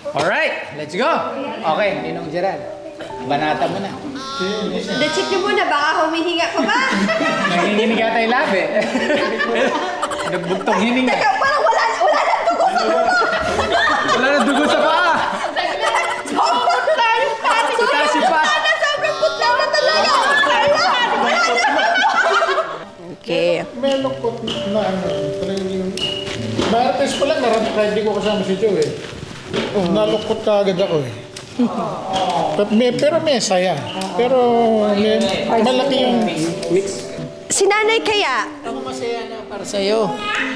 Alright, let's go. Okay, Ninong Gerald. Banata mo na. The-check niyo muna, baka humihinga ka ba? Nanginginig yata yung lab eh. Nagbugtong hininga. Teka, parang wala, wala na dugo sa mukha! Wala na dugo sa paa. Sobrang putla yung pati ko! Putla si Pat. Wala na, sobrang putla na talaga! Wala, na! Okay. May lungkot na ano, talagang yung... Martes pa lang, di ko kasama si Joe eh. Nalungkot ka agad ako eh. Pero may, pero may saya. Pero may, malaki yung... Si nanay kaya, Ako masaya na para sa iyo.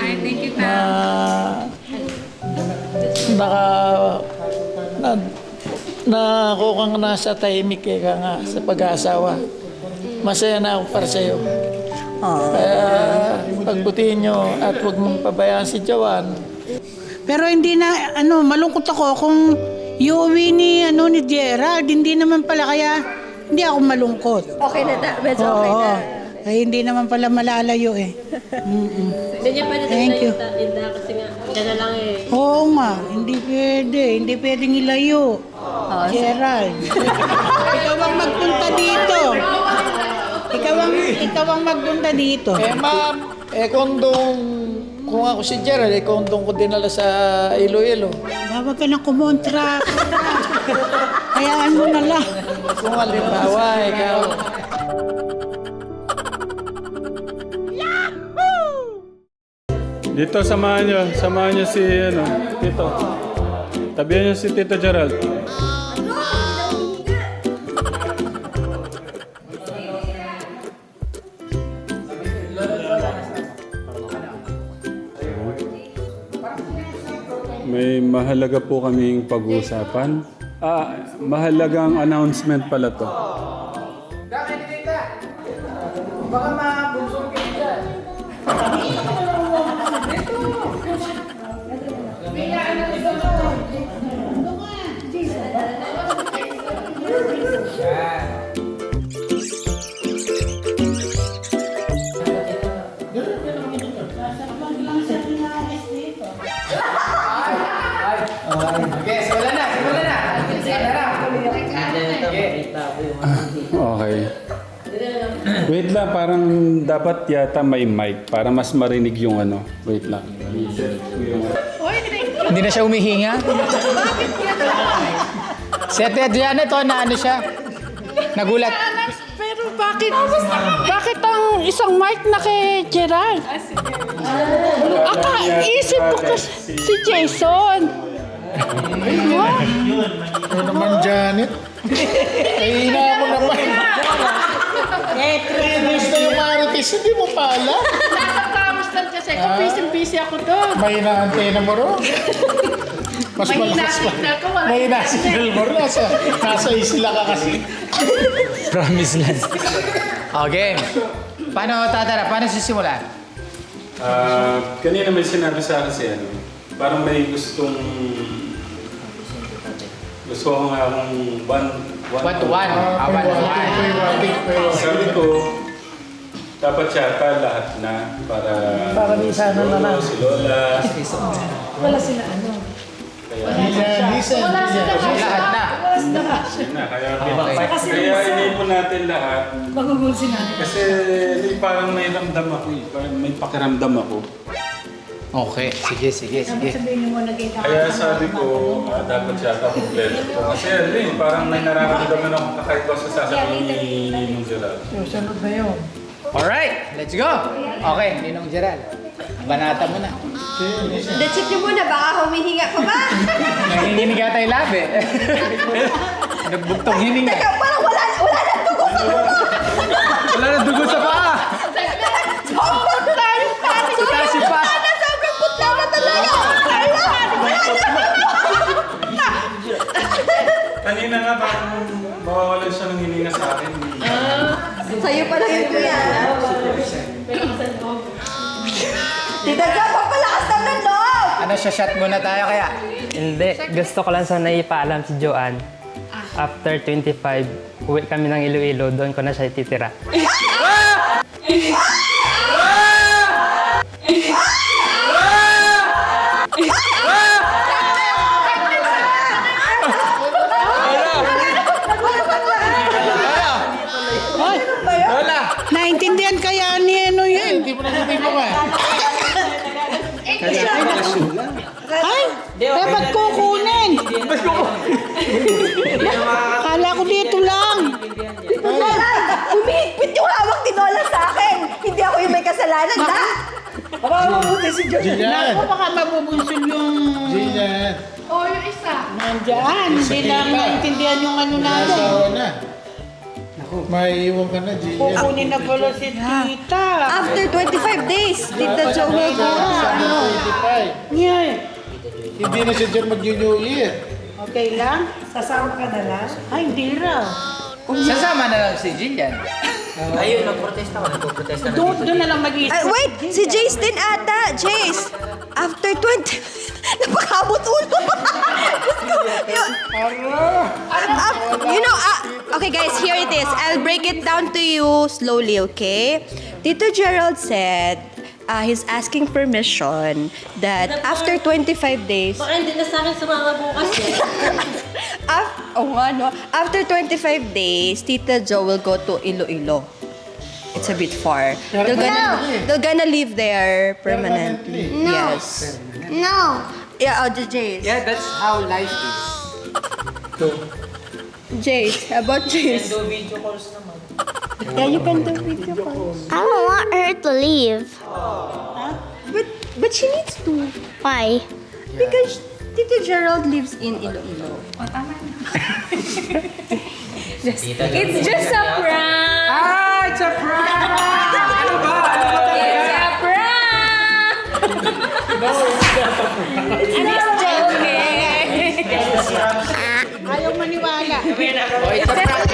Ay, thank you, Na, naka, na, na ako kang nasa tahimik eh ka nga sa pag-aasawa. Masaya na ako para sa iyo. Kaya pagbutihin nyo at huwag mong pabayaan si Jawan. Pero hindi na, ano, malungkot ako kung iuwi ni, ano, ni Gerald. Hindi naman pala kaya, hindi ako malungkot. okay na ta, medyo okay na. Ay, hindi naman pala malalayo eh. Mm-mm. Hindi niya pwede Thank Thank you. Inda kasi nga, siya na lang eh. Oo nga, hindi pwede. Hindi pwedeng ilayo. Gerald. ikaw ang magpunta dito. Ikaw ang, ikaw ang magpunta dito. Eh ma'am, eh kondong, kung ako si Gerald, eh kondong ko dinala sa Iloilo. Bawag ka ng kumontra. Hayaan mo na lang. Kung halimbawa, ikaw, Dito, samahan nyo. Samahan nyo si, ano, Tito. Tabihan nyo si Tito Gerald. May mahalaga po kaming pag-uusapan. Ah, mahalagang announcement pala to. Baka mabulsong Lang, parang dapat yata may mic para mas marinig yung ano. Wait lang. Hindi na siya humihinga? Si Ate Adriana ito, na ano siya? Nagulat. Pero bakit, bakit ang isang mic na kay Gerald? Aka, isip ko kasi si Jason. ano naman Janet? Ay, ina mo naman. Eh, previous na yung Marites, hindi mo pala. Nasa promise lang kasi ko, busy-busy ako doon. May na-antena mo ro. Mas malakas pa. signal ko, wala May na-signal mo ro. Nasa, nasa isla ka kasi. Promise land. Okay. Paano, Tatara? Paano sisimulan? Ah, kanina may sinabi sa akin si ano, parang may gustong gusto ko nga akong one, One to one. Ah, one to one. Sabi ko, dapat yata lahat na para Para di sana si na lang. Lolo, si Lola. Hindi siya, hindi siya. Lahat na. Yun na, kaya, kaya inipon natin lahat. Kasi may parang may ramdam ako eh. Parang may pakiramdam ako. Okay, sige, sige, sige. Kaya sabi ko, ah, dapat yata kompleto ko. Kasi ano eh, parang may nararamdaman ako kahit ba sa sasabihin ni Ninong Gerald. Susunod na yun. Alright, let's go. Okay, Ninong Gerald. Banata mo na. the-check niyo muna, baka humihinga ka ba? Nanginginig yata yung lab eh. Nagbugtong hininga. Teka, parang wala, wala na dugo sa mukha! Wala na dugo sa Kanina nga parang mawawalan siya ng hininga sa akin. Sa'yo pala yun, kuya. Tita Jo, papalakas daw ng loob! Ano, shot muna tayo kaya? Hindi. Gusto ko lang sana ipaalam si Joanne. After 25, uwi kami ng Iloilo. Doon ko na siya titira. Akala ko dito lang. Humigpit yung hawak ni Lola sa akin. Hindi ako yung may kasalanan, da. Jillian! Ako baka mabubunsul yung Jillian! nandyan. Hindi lang maintindihan yung ano May natin. asawa na. Maiiwan ka na, Jillian. Kukunin na pala si tita. After 25 days, Tita Jo will go. Sana 25. Yeah. Hindi na siya dyan mag-New Year. Okay lang? Sasama ka na lang? Ay, hindi raw. Sasama na lang si Jillian. Doon, doon na lang mag Ay, wait! Si Jace din ata! Jace! After 20... Napakabot ulo! Diyos ko. Ah, you know, ah, okay guys, here it is. I'll break it down to you slowly, okay? Tito Gerald said uh, he's asking permission that after 25 days, Baka hindi na sa akin sumama bukas eh. Af oh nga, no? After 25 days, Tita Jo will go to Iloilo. It's a bit far. They're gonna, they're gonna live there permanently. Yes. No. Yeah, oh, the Jace. Yeah, that's how life is. Jace, about Jace. Yeah, you can do video calls. I don't want her to leave. But, but she needs to. Why? Because Tito Gerald lives in Iloilo. It's just a prank! Ah, it's a prank! ano ba? Ano ba talaga? It's a prank! I'm just joking! Ayaw maniwala. Oh, it's a prank lang. Oh, Just sige. a prank.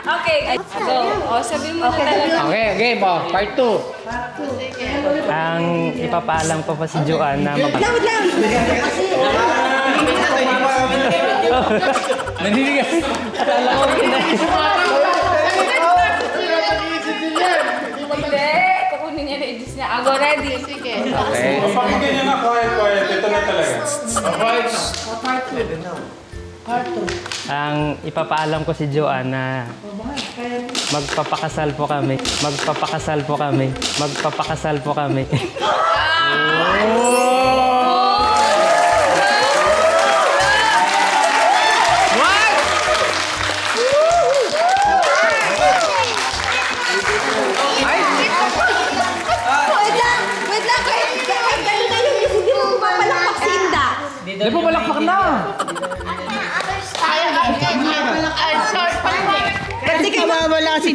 Okay, so, oh, sabi mo na talaga. Okay, game oh. Part 2. Ang ipapaalam ko po si Joanne na mag- Lang, lang! Naninigas. Hindi, kukunin niya na i-juice niya. Ako ready. Sige. Okay. Pakinggan nyo na quiet, quiet. Ito na talaga. Ang ipapaalam ko si Joanne na magpapakasal po kami. Magpapakasal po kami. Magpapakasal po kami. Wait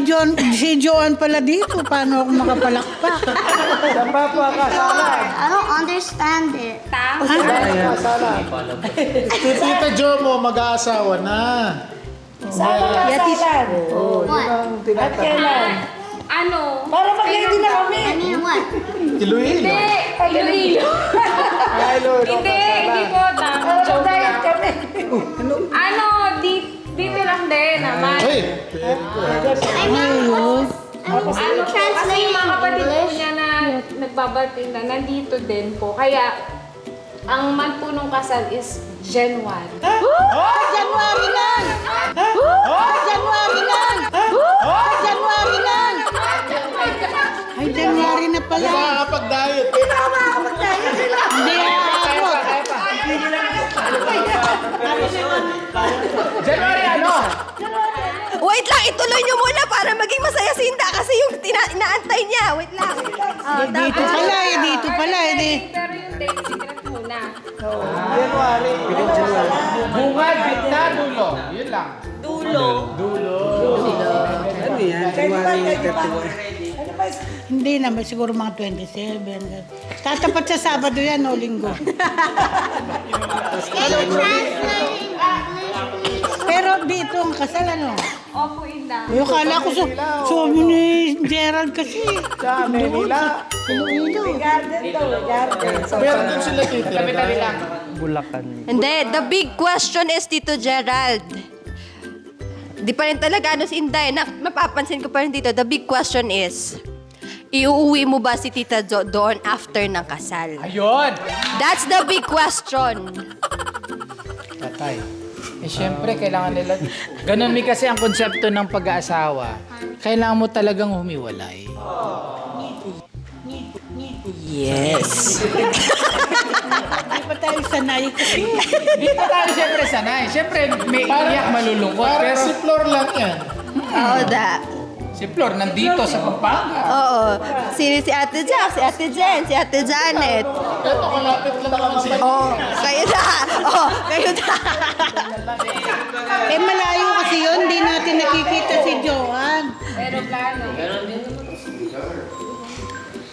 John, si Joan pala dito. Paano ako makapalakpak? I don't understand it. Si Tita Jo mo, mag-aasawa na. Yeah, tita. What? Ano? Para mag-ready na kami. I mean what? Iloilo. Hindi! Iloilo! Hindi, hindi po. Tama. Joke lang. Ano? Di, dito lang din naman. Hey! I'm Ano po, kasi translating yung mga kapatid po English. niya na nagbabating na nandito din po. Kaya, ang month po nung kasal is January. Oh, January na! Oh, January ituloy nyo muna para maging masaya si Inda kasi yung tina- inaantay niya. Wait lang. Oh, Dito pala eh, dito pala eh. di. Pero yung date secret muna. Bungad, bitna, dulo. Yun lang. Hindi naman, siguro mga 27. Tatapat sa Sabado yan o Linggo. Can you dito ang kasal ano. Opo, Inda. Yung kala ko sa sabi ni Gerald kasi. Sa Manila. Iloilo. Pero doon sila titira. Bulacan. Hindi, the big question is Tito Gerald. Di pa rin talaga ano si Inday. Na, mapapansin ko pa rin dito. The big question is, iuuwi mo ba si Tita Jo doon after ng kasal? Ayun! That's the big question. Patay. Eh, syempre, kailangan nila... Ganun mi kasi ang konsepto ng pag-aasawa. Kailangan mo talagang humiwalay. Yes. Hindi pa tayo sanay kasi. Dito tayo siyempre sanay. Siyempre, may iyak malulungkot. Parang Pero si Flor lang yan. Oo, da. Si Flor nandito sa Pampanga. Oo. Si, si Ate Jack, si Ate Jen, si Ate Janet. Ito, malapit lang naman sila. Oo, kayo na. Oo, kayo na. eh malayo kasi yun, di natin nakikita si Joanne.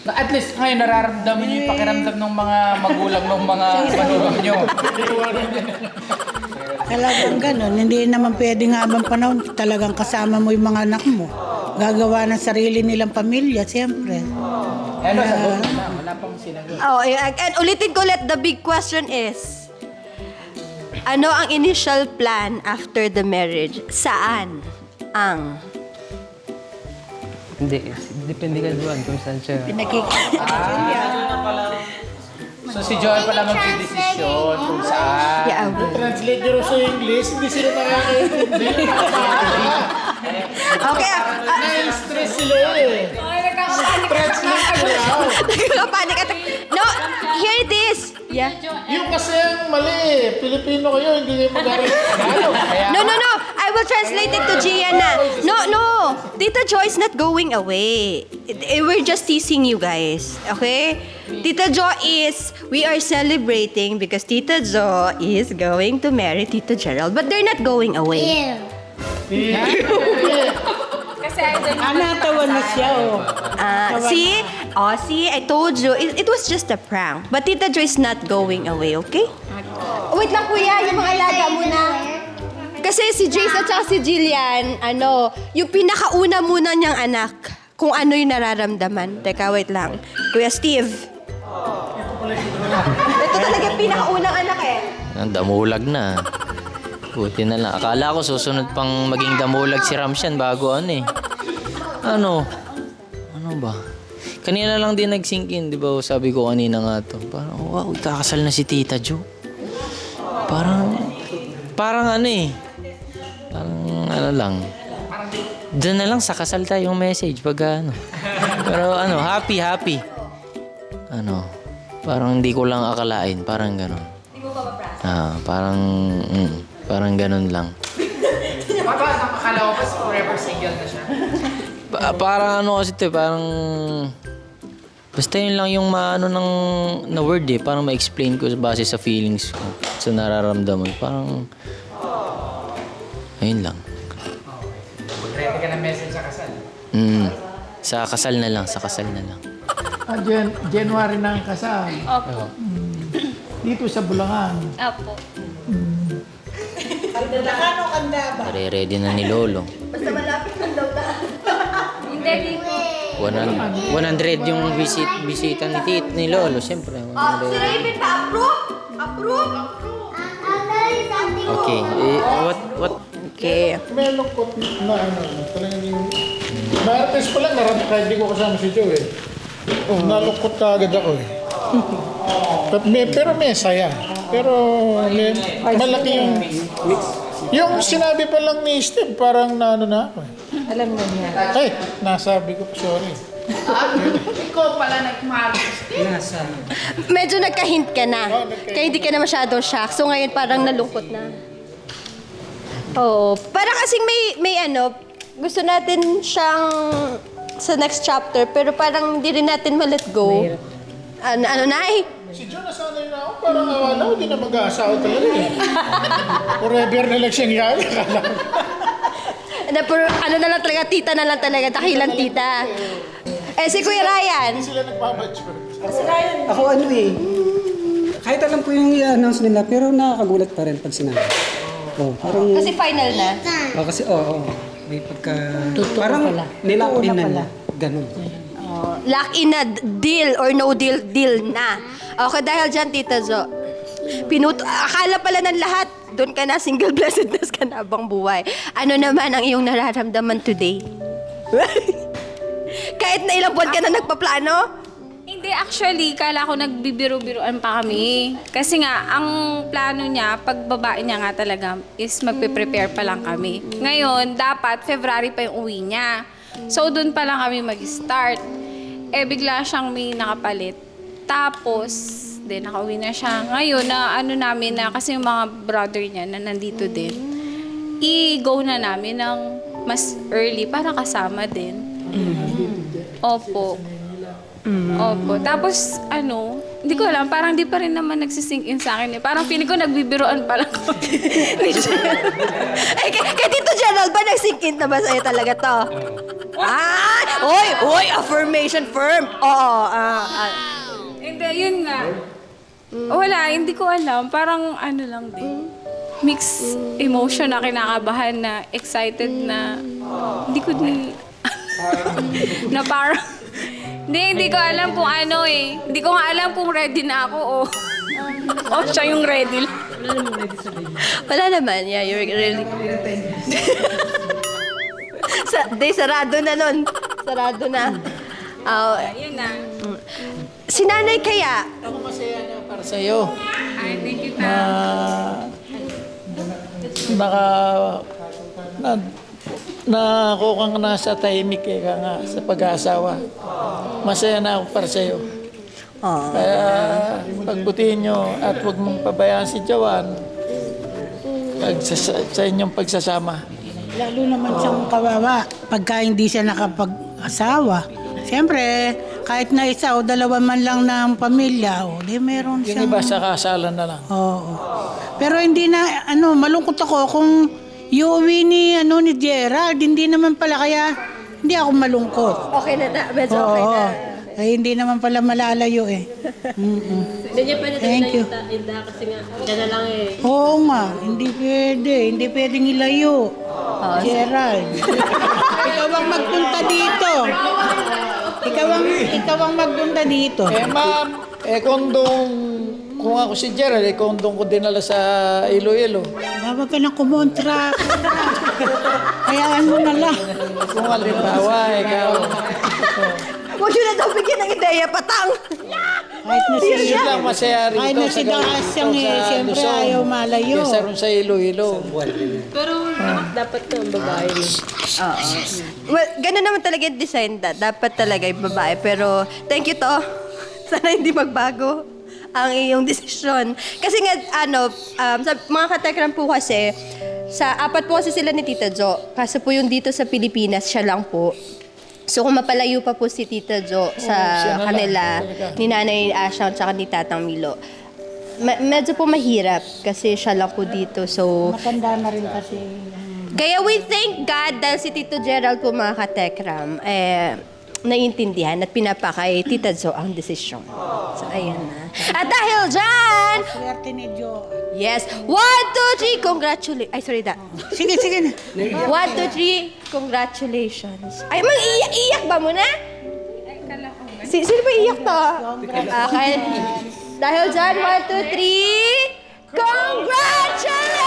Na at least ngayon nararamdaman niyo yung pakiramdam ng mga magulang ng mga manugang niyo. Talagang ganun. Hindi naman pwedeng habang panahon talagang kasama mo yung mga anak mo. Gagawa ng sarili nilang pamilya, siyempre. Ano, sagot na. Wala pang sinagot. Oh, eh, and ulitin ko ulit, the big question is, ano ang initial plan after the marriage? Saan ang Hindi, depende ka doon kung saan siya. Pinakikita So si Joel pala magdidesisyon kung saan. Yeah, Translate nyo sa English, hindi sila nakakaintindi. Okay. ah, ah, Na-stress sila eh. Nagkakapanik at... No, here it is. Yeah. Yung kasi ang mali, Pilipino kayo, hindi kayo mag-aaral. No, no, no. I will translate it to Gianna. No, no. Tita Jo is not going away. Eh, We're just teasing you guys. Okay? Tita Jo is, we are celebrating because Tita Jo is going to marry Tito Gerald. But they're not going away. Ew. Kasi I don't Ah, natawa na siya, oh. Ah, see? Oh, see? I told you. It, it was just a prank. But Tita Jo is not going away, okay? Oh, wait lang, kuya. Yung mga alaga muna. Kasi si Jace at si Jillian, ano, yung pinakauna muna niyang anak, kung ano yung nararamdaman. Teka, wait lang. Kuya Steve. Ito talaga yung pinakaunang anak eh. Ang damulag na. Buti na lang. Akala ko susunod pang maging damulag si Ramshan bago ano eh. Ano? Ano ba? Kanina lang din nag-sink in, di ba? Sabi ko kanina nga to. Parang, wow, kakasal na si Tita Jo. Parang, parang ano eh. Ano lang. Diyan na lang sa kasal tayong message pag ano. Pero ano, happy, happy. Ano, parang hindi ko lang akalain. Parang gano'n. Ah, parang, mm, parang ganun lang. Baka nakakala ko pa forever single na siya. Pa- parang ano kasi ito, eh, parang... Basta yun lang yung maano ng na word eh. Parang ma-explain ko base sa feelings ko. Sa nararamdaman. Parang... Ayun lang. Mm. Sa kasal na lang, sa kasal na lang. Ah, Jan- January na ang kasal. Opo. Dito sa Bulangan. Opo. Pare-ready na ni Lolo. Hindi, dito. 100, 100 yung visit, bisita ni Tit, ni Lolo. Siyempre. 100. Raven pa, approve? Approve? Okay. Eh, what, what, Okay. May lungkot na ano, talagang yung... Martes pa lang, naramdaman kahit di ko kasama si Joe eh. Nalungkot ka agad ako eh. Pero may, pero may saya. Pero may, malaki yung... Yung sinabi pa lang ni Steve, parang naano na ako eh. Alam mo niya. Ay, nasabi ko, sorry. Ikaw pala nagmahal. Medyo nagka-hint ka na. Kaya hindi ka na masyadong shock. So ngayon parang nalungkot na. Oo. Parang kasing may, may ano, gusto natin siyang sa next chapter, pero parang hindi rin natin ma-let go. Ano, ano na eh? Si Joe, nasanay na ako. Parang awala ko, di na mag-aasawa talaga eh. Forever na lang siyang ko. Na, pero ano na lang talaga, tita na lang talaga, dakilang tita. Eh, si Kuya Ryan. Hindi sila nagmamature. Ako ano eh, kahit alam ko yung i-announce nila, pero nakakagulat pa rin pag sinabi. Oh, parang, Kasi final na. oh, kasi oo, oh, may pagka, parang nilak in na, ganun. Lock in na deal or no deal, deal na. Okay, dahil dyan, Tita Jo, pinut akala pala ng lahat, doon ka na, single blessedness ka na abang buhay. Ano naman ang iyong nararamdaman today? Kahit na ilang buwan ka na nagpaplano? Actually, kala ko nagbibiro-biroan pa kami. Kasi nga, ang plano niya, pag babae niya nga talaga, is magpe-prepare pa lang kami. Ngayon, dapat February pa yung uwi niya. So, doon pa lang kami mag-start. Eh, bigla siyang may nakapalit. Tapos, din, nakauwi na siya. Ngayon, na ano namin na, kasi yung mga brother niya na nandito din, i-go na namin ng mas early para kasama din. Opo. Opo. Tapos, ano, hindi ko alam, parang di pa rin naman nagsisink in sa akin eh. Parang feeling ko nagbibiroan pa lang ko. Ay, kay, kay Tito Gerald ba nagsink in na ba sa'yo talaga to? Ah! Oy! Oy! Affirmation firm! Oo. ah, ah. Hindi, yun nga. Wala, hindi ko alam. Parang ano lang din. Mixed emotion na kinakabahan na excited na hindi ko din na parang hindi, hindi ko alam kung ano eh. Hindi ko nga alam kung ready na ako o o siya yung ready. Wala naman. Yeah, you're really... Sa, day, sarado na nun. Sarado na. Ah, Yun na. si nanay kaya, Ako masaya na para sa iyo. Ay, thank you Na naka na na kang nasa tahimik eh ka nga sa pag-aasawa. Masaya na ako para sa iyo. oh, Kaya pagbutihin nyo at huwag mong pabayaan si Joanne pag sa, sa inyong pagsasama. Lalo naman siyang kawawa pagka hindi siya nakapag-asawa. Siyempre, kahit na isa o dalawa man lang ng pamilya, o di meron Yung siyang... iba sa kasalan na lang. Oo. Pero hindi na, ano, malungkot ako kung iuwi ni, ano, ni Gerald. Hindi naman pala, kaya hindi ako malungkot. okay na na. Medyo Oo. okay na. Ay, hindi naman pala malalayo eh. Mm-mm. Hindi niya pwede Thank you. Inda, Inda kasi nga, yan na lang eh. Oo nga, hindi pwede. Hindi pwedeng ilayo. Gerald. ikaw ang magpunta dito. Ikaw ang, ikaw ang magpunta dito. Eh ma'am, eh kondong, kung ako si Gerald, eh kondong ko dinala sa Iloilo. Bawag ka ng kumontra. Hayaan mo na lang. Kung halimbawa, ikaw, Huwag yun na daw bigyan ng ideya, patang! Kahit na yun siya. lang masaya rito Kahit na si Dasyang Ito, eh, sa siyempre ayaw malayo. Kesa rin sa Iloilo. Pero dapat ang babae. Well, ganun naman talaga yung design. Da- dapat talaga yung babae. Pero, thank you to. Sana hindi magbago ang iyong desisyon. Kasi nga, ano, um, sa mga katekram po kasi, sa apat po kasi sila ni Tita Jo. Kaso po yung dito sa Pilipinas, siya lang po. So kung mapalayo pa po si Tita Jo sa siya na kanila, ni Nanay Asha at saka ni Tatang Milo, me- medyo po mahirap kasi siya lang po dito. So, Matanda na rin kasi. kaya we thank God dahil si Tito Gerald po mga katekram, eh, naiintindihan at pinapakay Tita Jo ang desisyon. So, ayan na. At dahil dyan, Swerte ni Joe. yes, one, two, three, congratulations. Ay, sorry da. Sige, sige na. One, two, three, congratulations. Ay, mag-iyak-iyak ba muna? Si, sino ba iyak to? Okay. Dahil dyan, one, two, three, congratulations!